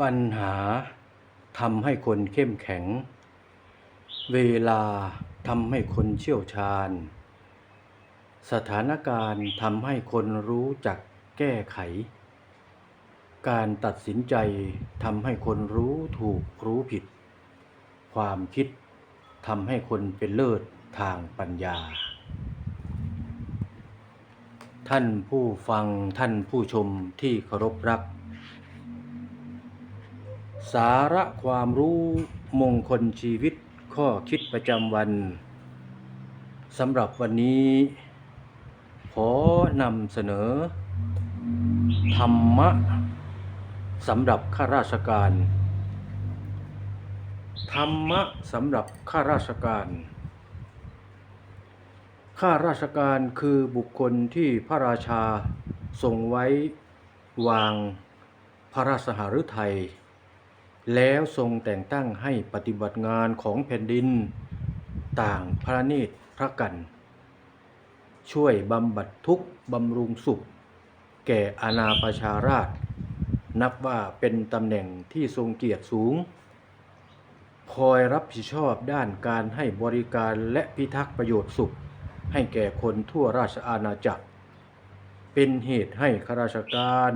ปัญหาทำให้คนเข้มแข็ง เวลาทำให้คนเชี่ยวชาญ สถานการณ์ทำให้คนรู้จักแก้ไข การตัดสินใจทำให้คนรู้ถูกรู้ผิด ความคิดทำให้คนเป็นเลิศทางปัญญา ท่านผู้ฟังท่านผู้ชมที่เคารพรัก สาระความรู้มงคลชีวิตข้อคิดประจำวันสำหรับวันนี้ ขอนำเสนอ ธรรมะสำหรับข้าราชการ ธรรมะสำหรับข้าราชการข้าราชการคือบุคคลที่พระราชาทรงไว้วางพระราชหฤทัย แล้วทรงแต่งตั้งให้ปฏิบัติงานของแผ่นดิน ต่างพระเนตรพระกัน ช่วยบำบัดทุกข์บำรุงสุข แก่อาณาประชาราช นับว่าเป็นตำแหน่งที่ทรงเกียรติสูง คอยรับผิดชอบด้านการให้บริการและพิทักษ์ประโยชน์สุข ให้แก่คนทั่วราชอาณาจักร เป็นเหตุให้ข้าราชการ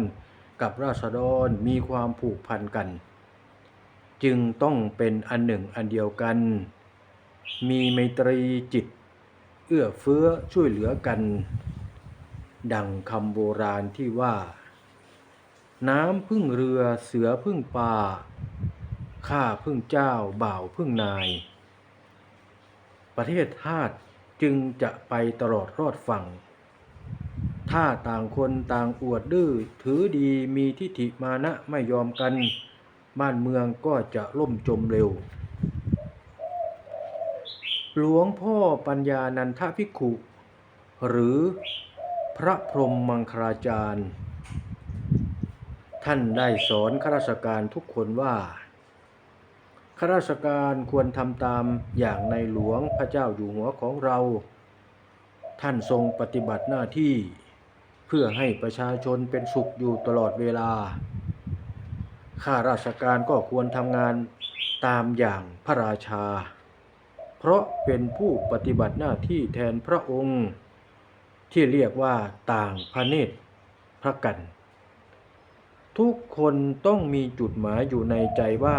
กับราษฎรมีความผูกพันกัน จึงต้องเป็นอันหนึ่งอันเดียวกัน มีไมตรีจิต เอื้อเฟื้อช่วยเหลือกัน ดังคำโบราณที่ว่า น้ำพึ่งเรือเสือพึ่งป่าข้าพึ่งเจ้าบ่าวพึ่งนาย ประเทศชาติจึงจะไปตลอดรอดฝั่ง ถ้าต่างคนต่างอวดดื้อถือดีมีทิฐิมานะไม่ยอมกัน บ้านเมืองก็จะล่มจมเร็ว หลวงพ่อปัญญานันทภิกขุ หรือพระพรหมมังคลาจารย์ ท่านได้สอนข้าราชการทุกคนว่าข้าราชการควรทำตามอย่างในหลวงพระเจ้าอยู่หัวของเรา ท่านทรงปฏิบัติหน้าที่ เพื่อให้ประชาชนเป็นสุขอยู่ตลอดเวลา ข้าราชการก็ควรทำงานตามอย่างพระราชา เพราะเป็นผู้ปฏิบัติหน้าที่แทนพระองค์ ที่เรียกว่าต่างพระเนตรพระกัน ทุกคนต้องมีจุดหมายอยู่ในใจว่า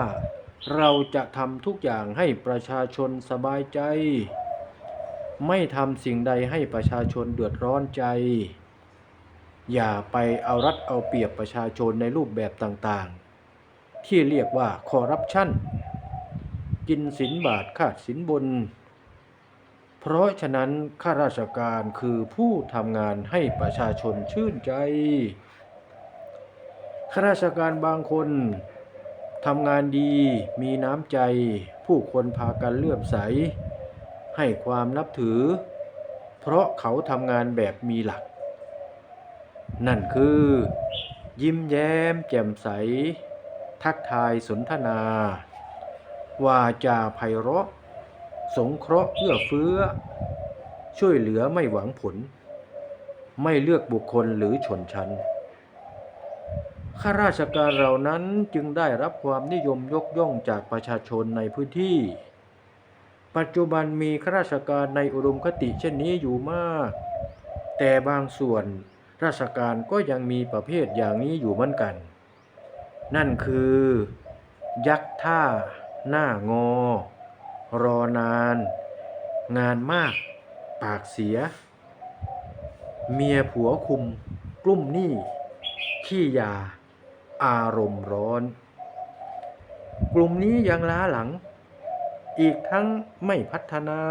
เราจะทำทุกอย่างให้ประชาชนสบายใจ ไม่ทำสิ่งใดให้ประชาชนเดือดร้อนใจ อย่าไปเอารัดเอาเปรียบประชาชนในรูปแบบต่างๆ ที่เรียกว่าคอร์รัปชันกินสินบาทขาดสินบน เพราะฉะนั้นข้าราชการคือผู้ทำงานให้ประชาชนชื่นใจข้าราชการบางคนทำงานดีมีน้ำใจ ผู้คนพากันเลื่อมใส ให้ความนับถือ เพราะเขาทำงานแบบมีหลัก นั่นคือ ยิ้มแย้มแจ่มใส ทักทายสนทนา วาจาไพเราะ สงเคราะห์เอื้อเฟื้อ ช่วยเหลือไม่หวังผล ไม่เลือกบุคคลหรือชนชั้นข้าราชการเหล่านั้นจึงได้รับความนิยมยกย่องจากประชาชนในพื้นที่ ปัจจุบันมีข้าราชการในอุดมคติเช่นนี้อยู่มาก แต่บางส่วนราชการก็ยังมีประเภทอย่างนี้อยู่เหมือนกัน นั่นคือ ยักท่า หน้างอ รอนาน งานมาก ปากเสีย เมียผัวคุม กลุ่มหนี้ขี้ยา อารมณ์ร้อน กลุ่มนี้ยังล้าหลัง อีกทั้งไม่พัฒนา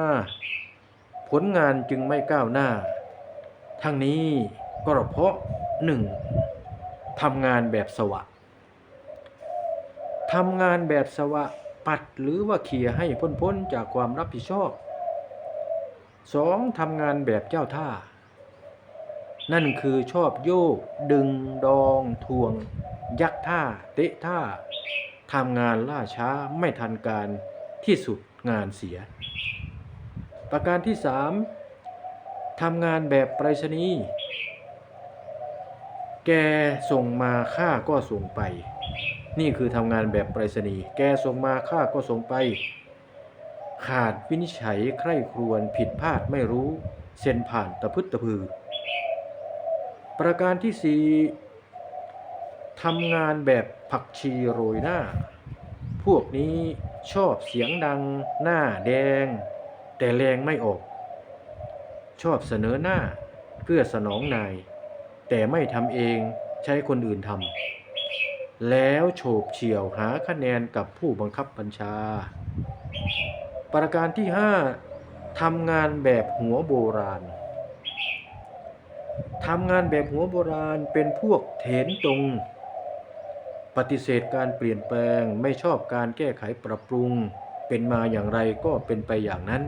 ผลงานจึงไม่ก้าวหน้า ทั้งนี้ก็เพราะหนึ่งทำงานแบบสวะ ทำงานแบบสวะปัดหรือว่าเขี่ยให้พ้นๆจากความรับผิดชอบสองทำงานแบบเจ้าท่า นั่นคือชอบโยก ดึง ดองทวง ยักท่า เตะท่าทำงานล่าช้าไม่ทันการที่สุดงานเสีย ประการที่สามทำงานแบบไปรษณีย์แกส่งมาข้าก็ส่งไป นี่คือทำงานแบบไปรษณีย์แกส่งมาข้าก็ส่งไป ขาดวินิจฉัยใคร่ครวญผิดพลาดไม่รู้ เซ็นผ่านตะพึดตะพือ ประการที่สี่ทำงานแบบผักชีโรยหน้า พวกนี้ชอบเสียงดัง หน้าแดง แต่แรงไม่ออก ชอบเสนอหน้า เพื่อสนองนาย แต่ไม่ทำเองใช้คนอื่นทำ แล้วโฉบเฉี่ยวหาคะแนนกับผู้บังคับบัญชา ประการที่ 5ทำงานแบบหัวโบราณ ทำงานแบบหัวโบราณเป็นพวกเถนตรง ปฏิเสธการเปลี่ยนแปลงไม่ชอบการแก้ไขปรับปรุง เป็นมาอย่างไรก็เป็นไปอย่างนั้น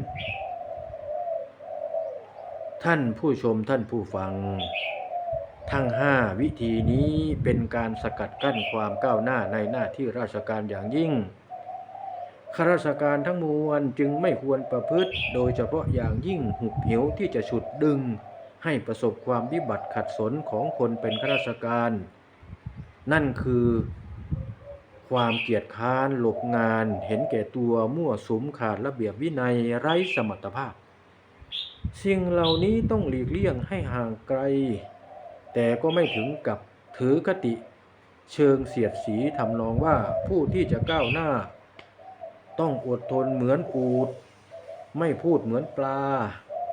ท่านผู้ชมท่านผู้ฟัง ทั้งห้าวิธีนี้เป็นการสกัดกั้นความก้าวหน้าในหน้าที่ราชการอย่างยิ่งข้าราชการทั้งมวลจึงไม่ควรประพฤติ โดยเฉพาะอย่างยิ่งหุบเหวที่จะฉุดดึง ให้ประสบความวิบัติขัดสนของคนเป็นข้าราชการ นั่นคือความเกียจค้านหลบงาน เห็นแก่ตัวมั่วสุมขาดระเบียบวินัยไร้สมรรถภาพ สิ่งเหล่านี้ต้องหลีกเลี่ยงให้ห่างไกล แต่ก็ไม่ถึงกับถือคติ เชิงเสียดสีทำนองว่าผู้ที่จะก้าวหน้า ต้องอดทนเหมือนอูด ไม่พูดเหมือนปลา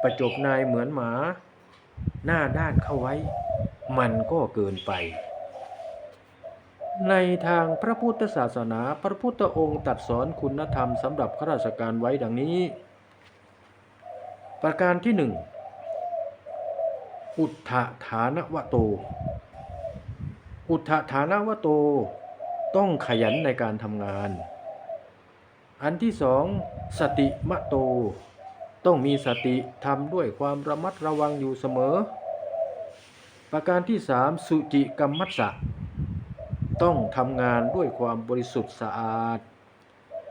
ประจบนายเหมือนหมา หน้าด้านเข้าไว้ มันก็เกินไป ในทางพระพุทธศาสนาพระพุทธองค์ตัดสอนคุณธรรมสำหรับข้าราชการไว้ดังนี้ ประการที่หนึ่ง อุทธฐานวโต อุทธฐานวโต ต้องขยันในการทำงาน อันที่สองสติมะโต ต้องมีสติทำด้วยความระมัดระวังอยู่เสมอ ประการที่สามสุจิกรรมัสสะ ต้องทำงานด้วยความบริสุทธิ์สะอาด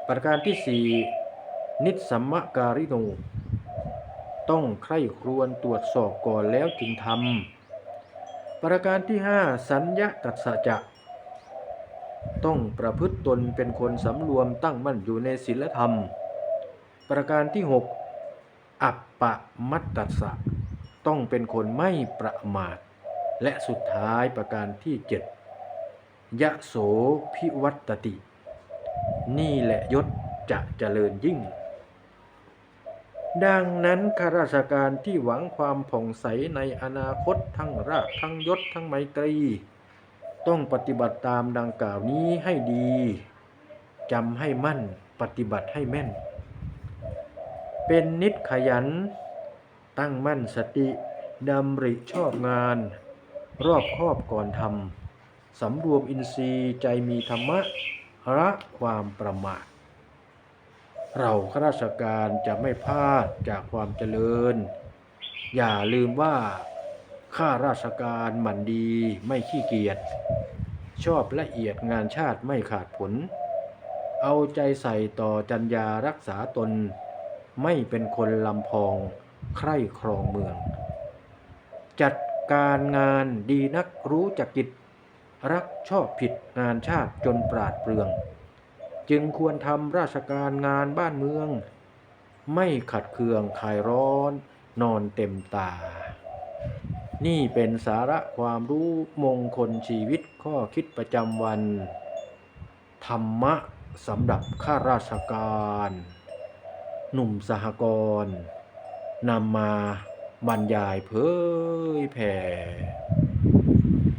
ประการที่สี่นิสสัมมการิโน ต้องใคร่ครวญตรวจสอบก่อนแล้วจึงทำประการที่ห้าสัญญาตัสสะจะ ต้องประพฤติตนเป็นคนสำรวมตั้งมั่นอยู่ในศีลธรรม ประการที่หกอัปปะมัตตัสสะต้องเป็นคนไม่ประมาท และสุดท้ายประการที่เจ็ดยะโสพิวัตติ นี่แหละยศจะเจริญยิ่ง ดังนั้นข้าราชการที่หวังความผ่องใสในอนาคตทั้งรากทั้งยศทั้งไมตรี ต้องปฏิบัติตามดังกล่าวนี้ให้ดีจำให้มั่นปฏิบัติให้แม่น เป็นนิดขยัน ตั้งมั่นสติดำริชอบงาน รอบครอบก่อนทำสำรวมอินทรีย์ใจมีธรรมะ ละความประมาท เราข้าราชการจะไม่พลาดจากความเจริญ อย่าลืมว่าข้าราชการหมันดีไม่ขี้เกียจชอบละเอียดงานชาติไม่ขาดผล เอาใจใส่ต่อจัญญารักษาตน ไม่เป็นคนลำพอง ใคร่ครองเมือง จัดการงานดีนักรู้จักกิจ รักชอบผิดงานชาติจนปราดเปรื่อง จึงควรทำราชการงานบ้านเมือง ไม่ขัดเคืองคลายร้อนนอนเต็มตา นี่เป็นสาระความรู้มงคลชีวิตข้อคิดประจำวัน ธรรมะสำหรับข้าราชการ หนุ่มสหกรณ์นำมาบรรยายเผยแผ่